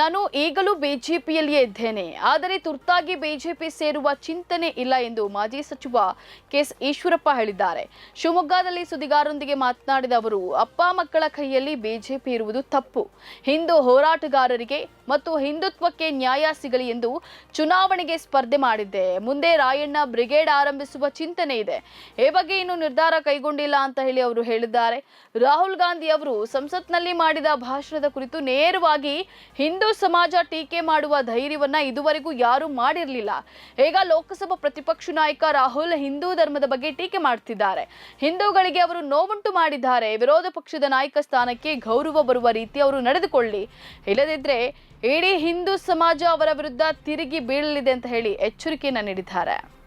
ನಾನು ಈಗಲೂ ಬಿಜೆಪಿಯಲ್ಲಿಯೇ ಇದ್ದೇನೆ. ಆದರೆ ತುರ್ತಾಗಿ ಬಿಜೆಪಿ ಸೇರುವ ಚಿಂತನೆ ಇಲ್ಲ ಎಂದು ಮಾಜಿ ಸಚಿವ ಕೆಎಸ್ ಈಶ್ವರಪ್ಪ ಹೇಳಿದ್ದಾರೆ. ಶಿವಮೊಗ್ಗದಲ್ಲಿ ಸುದ್ದಿಗಾರರೊಂದಿಗೆ ಮಾತನಾಡಿದ ಅವರು, ಅಪ್ಪ ಮಕ್ಕಳ ಕೈಯಲ್ಲಿ ಬಿಜೆಪಿ ಇರುವುದು ತಪ್ಪು. ಹಿಂದೂ ಹೋರಾಟಗಾರರಿಗೆ ಮತ್ತು ಹಿಂದುತ್ವಕ್ಕೆ ನ್ಯಾಯ ಸಿಗಲಿ ಎಂದು ಚುನಾವಣೆಗೆ ಸ್ಪರ್ಧೆ ಮಾಡಿದ್ದೆ. ಮುಂದೆ ರಾಯಣ್ಣ ಬ್ರಿಗೇಡ್ ಆರಂಭಿಸುವ ಚಿಂತನೆ ಇದೆ. ಈ ಬಗ್ಗೆ ಇನ್ನೂ ನಿರ್ಧಾರ ಕೈಗೊಂಡಿಲ್ಲ ಅಂತ ಹೇಳಿ ಅವರು ಹೇಳಿದ್ದಾರೆ. ರಾಹುಲ್ ಗಾಂಧಿ ಅವರು ಸಂಸತ್ನಲ್ಲಿ ಮಾಡಿದ ಭಾಷಣದ ಕುರಿತು ನೇರವಾಗಿ ಹಿಂದೂ ಸಮಾಜ ಟೀಕೆ ಮಾಡುವ ಧೈರ್ಯವನ್ನ ಇದುವರೆಗೂ ಯಾರೂ ಮಾಡಿರಲಿಲ್ಲ. ಈಗ ಲೋಕಸಭಾ ಪ್ರತಿಪಕ್ಷ ನಾಯಕ ರಾಹುಲ್ ಹಿಂದೂ ಧರ್ಮದ ಬಗ್ಗೆ ಟೀಕೆ ಮಾಡ್ತಿದ್ದಾರೆ. ಹಿಂದೂಗಳಿಗೆ ಅವರು ನೋವುಂಟು ಮಾಡಿದ್ದಾರೆ. ವಿರೋಧ ಪಕ್ಷದ ನಾಯಕ ಸ್ಥಾನಕ್ಕೆ ಗೌರವ ಬರುವ ರೀತಿ ಅವರು ನಡೆದುಕೊಳ್ಳಿ. ಇಲ್ಲದಿದ್ರೆ ಇಡೀ ಹಿಂದೂ ಸಮಾಜ ಅವರ ವಿರುದ್ಧ ತಿರುಗಿ ಬೀಳಲಿದೆ ಅಂತ ಹೇಳಿ ಎಚ್ಚರಿಕೆಯನ್ನ ನೀಡಿದ್ದಾರೆ.